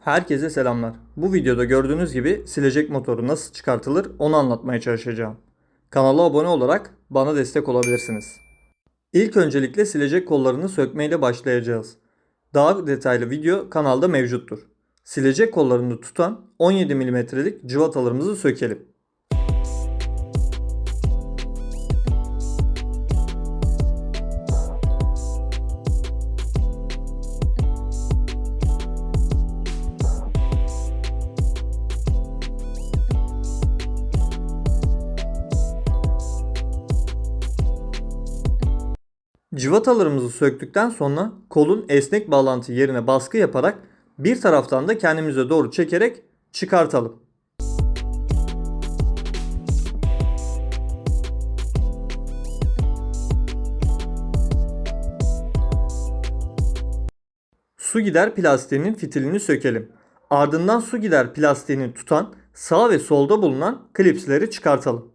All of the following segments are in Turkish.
Herkese selamlar. Bu videoda gördüğünüz gibi silecek motoru nasıl çıkartılır onu anlatmaya çalışacağım. Kanala abone olarak bana destek olabilirsiniz. İlk öncelikle silecek kollarını sökmeyle başlayacağız. Daha detaylı video kanalda mevcuttur. Silecek kollarını tutan 17 mm'lik cıvatalarımızı sökelim. Cıvatalarımızı söktükten sonra kolun esnek bağlantı yerine baskı yaparak bir taraftan da kendimize doğru çekerek çıkartalım. Su gider plastiğinin fitilini sökelim. Ardından su gider plastiğini tutan sağ ve solda bulunan klipsleri çıkartalım.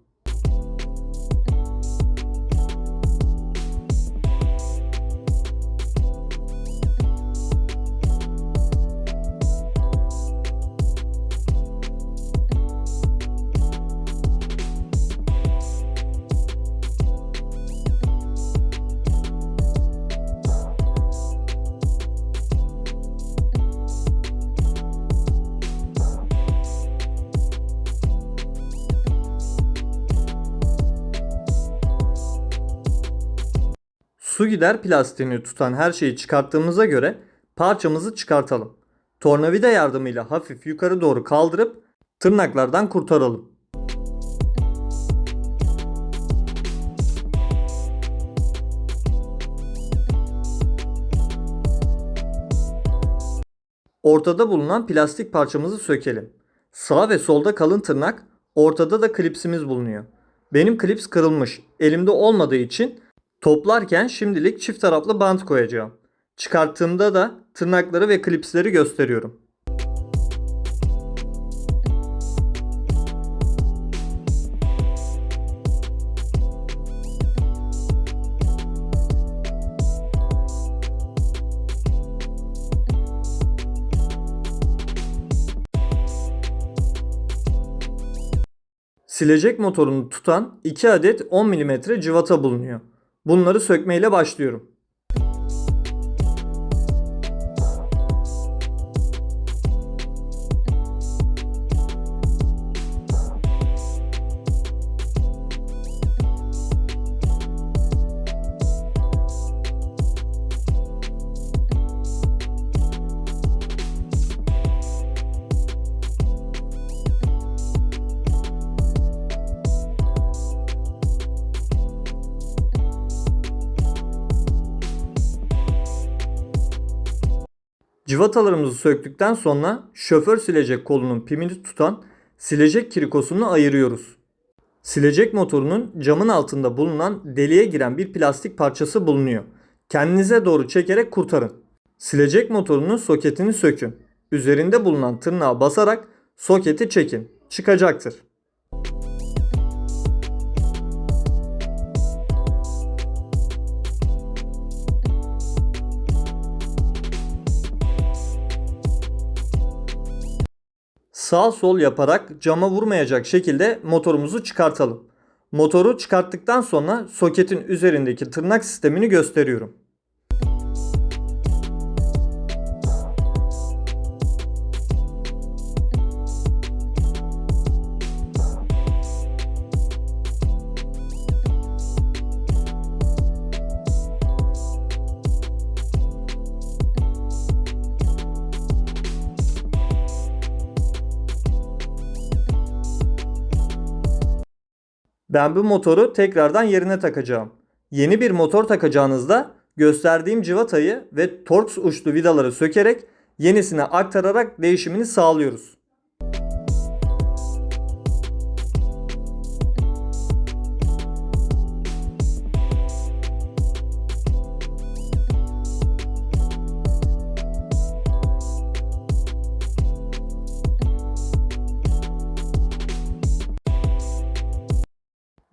Su gider plastiğini tutan her şeyi çıkarttığımıza göre parçamızı çıkartalım. Tornavida yardımıyla hafif yukarı doğru kaldırıp tırnaklardan kurtaralım. Ortada bulunan plastik parçamızı sökelim. Sağ ve solda kalın tırnak, ortada da klipsimiz bulunuyor. Benim klips kırılmış. Elimde olmadığı için toplarken şimdilik çift taraflı bant koyacağım. Çıkarttığımda da tırnakları ve klipsleri gösteriyorum. Silecek motorunu tutan 2 adet 10 mm cıvata bulunuyor. Bunları sökmeyle başlıyorum. Cıvatalarımızı söktükten sonra şoför silecek kolunun pimini tutan silecek kirikosunu ayırıyoruz. Silecek motorunun camın altında bulunan deliğe giren bir plastik parçası bulunuyor. Kendinize doğru çekerek kurtarın. Silecek motorunun soketini sökün. Üzerinde bulunan tırnağa basarak soketi çekin. Çıkacaktır. Sağ sol yaparak cama vurmayacak şekilde motorumuzu çıkartalım. Motoru çıkarttıktan sonra soketin üzerindeki tırnak sistemini gösteriyorum. Ben bu motoru tekrardan yerine takacağım. Yeni bir motor takacağınızda gösterdiğim cıvatayı ve Torx uçlu vidaları sökerek yenisine aktararak değişimini sağlıyoruz.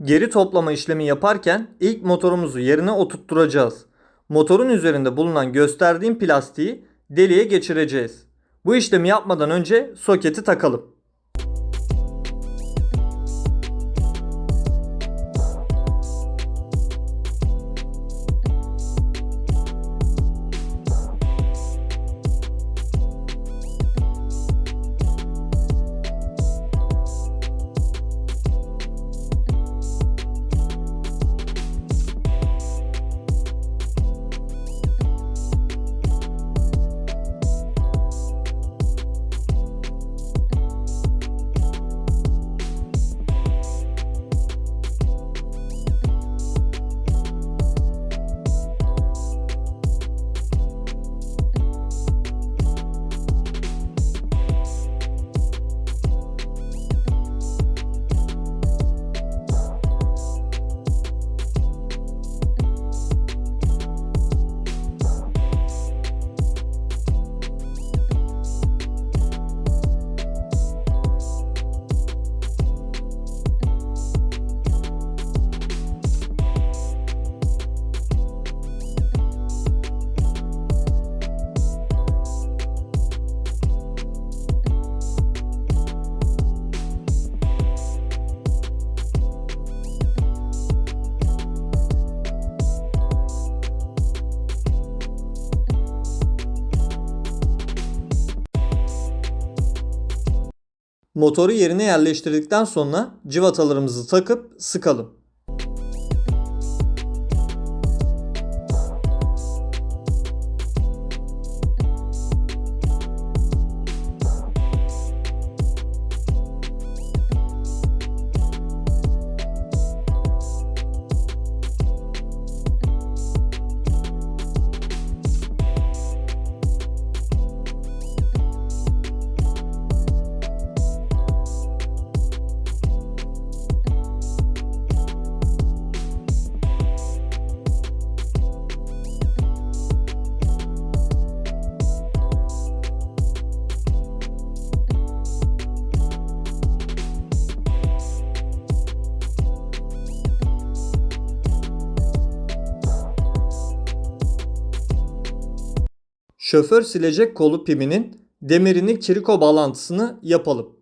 Geri toplama işlemi yaparken ilk motorumuzu yerine oturtturacağız. Motorun üzerinde bulunan gösterdiğim plastiği deliğe geçireceğiz. Bu işlemi yapmadan önce soketi takalım. Motoru yerine yerleştirdikten sonra civatalarımızı takıp sıkalım. Şoför silecek kolu piminin demirini kiriko bağlantısını yapalım.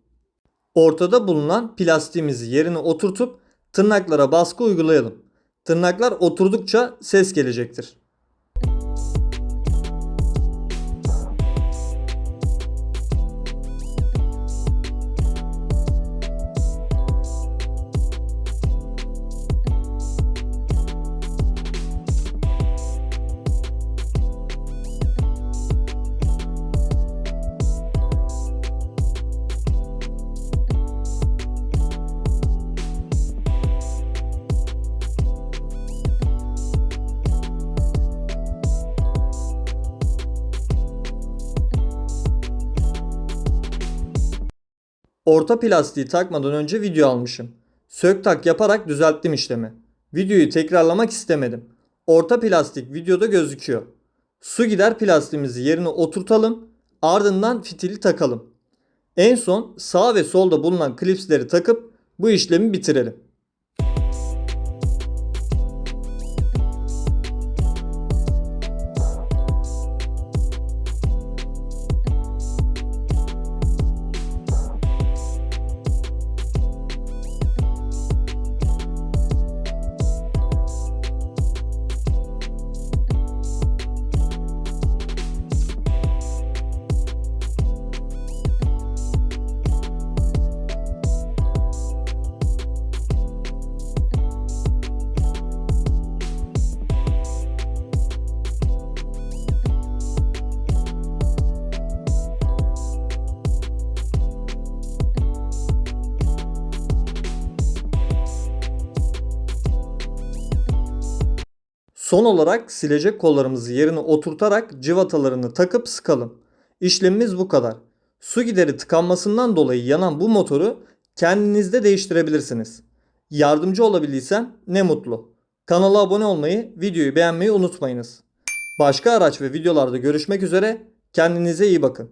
Ortada bulunan plastiğimizi yerine oturtup tırnaklara baskı uygulayalım. Tırnaklar oturdukça ses gelecektir. Orta plastiği takmadan önce video almışım. Sök tak yaparak düzelttim işlemi. Videoyu tekrarlamak istemedim. Orta plastik videoda gözüküyor. Su gider plastiğimizi yerine oturtalım. Ardından fitili takalım. En son sağ ve solda bulunan klipsleri takıp bu işlemi bitirelim. Son olarak silecek kollarımızı yerine oturtarak civatalarını takıp sıkalım. İşlemimiz bu kadar. Su gideri tıkanmasından dolayı yanan bu motoru kendinizde değiştirebilirsiniz. Yardımcı olabildiysem ne mutlu. Kanala abone olmayı, videoyu beğenmeyi unutmayınız. Başka araç ve videolarda görüşmek üzere. Kendinize iyi bakın.